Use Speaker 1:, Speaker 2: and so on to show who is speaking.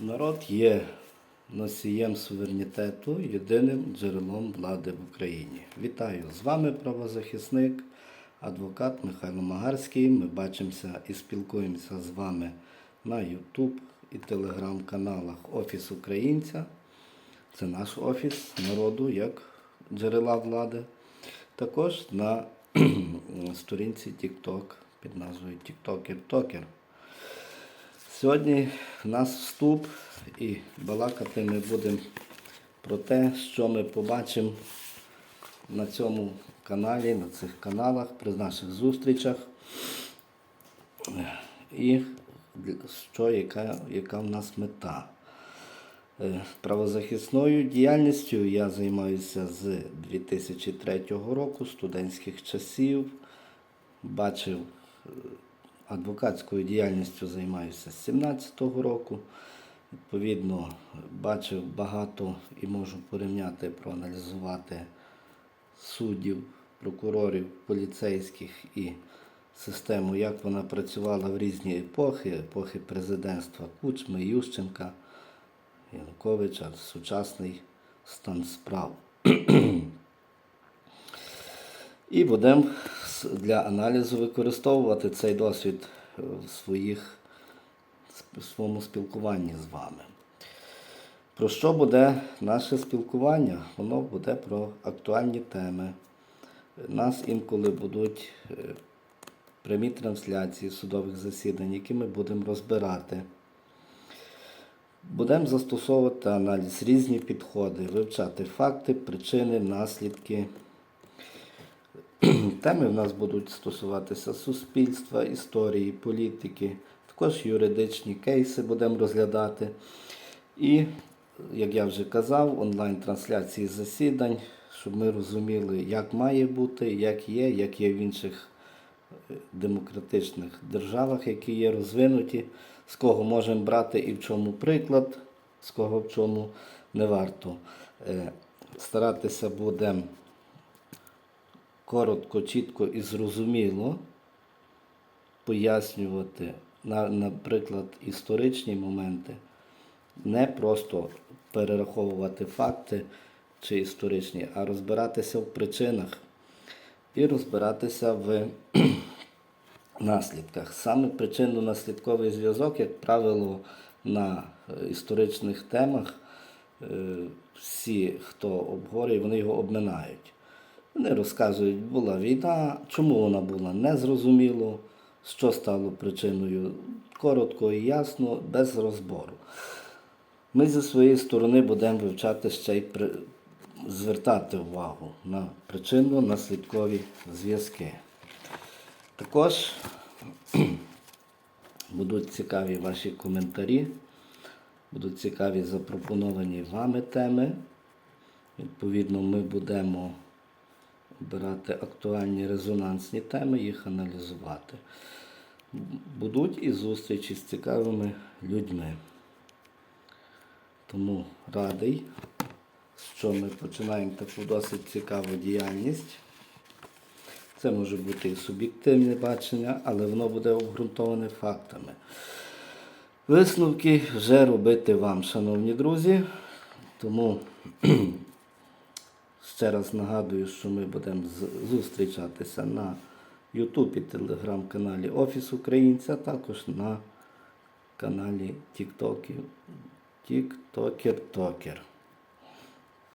Speaker 1: Народ є носієм суверенітету, єдиним джерелом влади в Україні. Вітаю! З вами правозахисник, адвокат Михайло Магарський. Ми бачимося і спілкуємося з вами на YouTube і телеграм-каналах Офіс Українця. Це наш офіс народу як джерела влади. Також на сторінці TikTok під назвою TikToker Токер. Сьогодні в нас вступ і балакати ми будемо про те, що ми побачимо на цьому каналі, на цих каналах, при наших зустрічах. І що, яка, яка в нас мета. Е, Правозахисною діяльністю я займаюся з 2003 року, студентських часів. Бачив е, адвокатською діяльністю займаюся з 17-го року. Відповідно, бачив багато і можу порівняти, проаналізувати суддів, прокурорів, поліцейських і систему, як вона працювала в різні епохи, епохи президентства Кучми, Ющенка, Януковича, сучасний стан справ. І будемо для аналізу використовувати цей досвід е, в своїх, в своєму спілкуванні з вами. Про що буде наше спілкування? Воно буде про актуальні теми. Нас інколи будуть е, прямі трансляції судових засідань, які ми будемо розбирати. Будемо застосовувати аналіз, різні підходи, вивчати факти, причини, наслідки. Теми в нас будуть стосуватися суспільства, історії, політики, також юридичні кейси будемо розглядати. І, як я вже казав, онлайн-трансляції засідань, щоб ми розуміли, як має бути, як є, як є в інших е, демократичних державах, які є розвинуті, з кого можемо брати і в чому приклад, з кого в чому не варто. Е, Старатися будемо коротко, чітко і зрозуміло пояснювати, наприклад, історичні моменти, не просто перераховувати факти чи історичні, а розбиратися в причинах і розбиратися в наслідках. Саме причинно-наслідковий зв'язок, як правило, на е, історичних темах е, всі, хто обговорює, вони його обминають. Вони розказують, була війна, чому вона була незрозуміло, що стало причиною коротко і ясно, без розбору. Ми зі своєї сторони будемо вивчати ще й при... звертати увагу на причинно-наслідкові зв'язки. Також будуть цікаві ваші коментарі, будуть цікаві запропоновані вами теми. Відповідно, ми будемо обирати актуальні резонансні теми, їх аналізувати. Будуть і зустрічі з цікавими людьми. Тому радий, що ми починаємо таку досить цікаву діяльність. Це може бути і суб'єктивне бачення, але воно буде обґрунтоване фактами. Висновки вже робити вам, шановні друзі. Тому ще раз нагадую, що ми будемо зустрічатися на YouTube і телеграм-каналі Офіс Українця, також на каналі TikTok, TikToker Токер.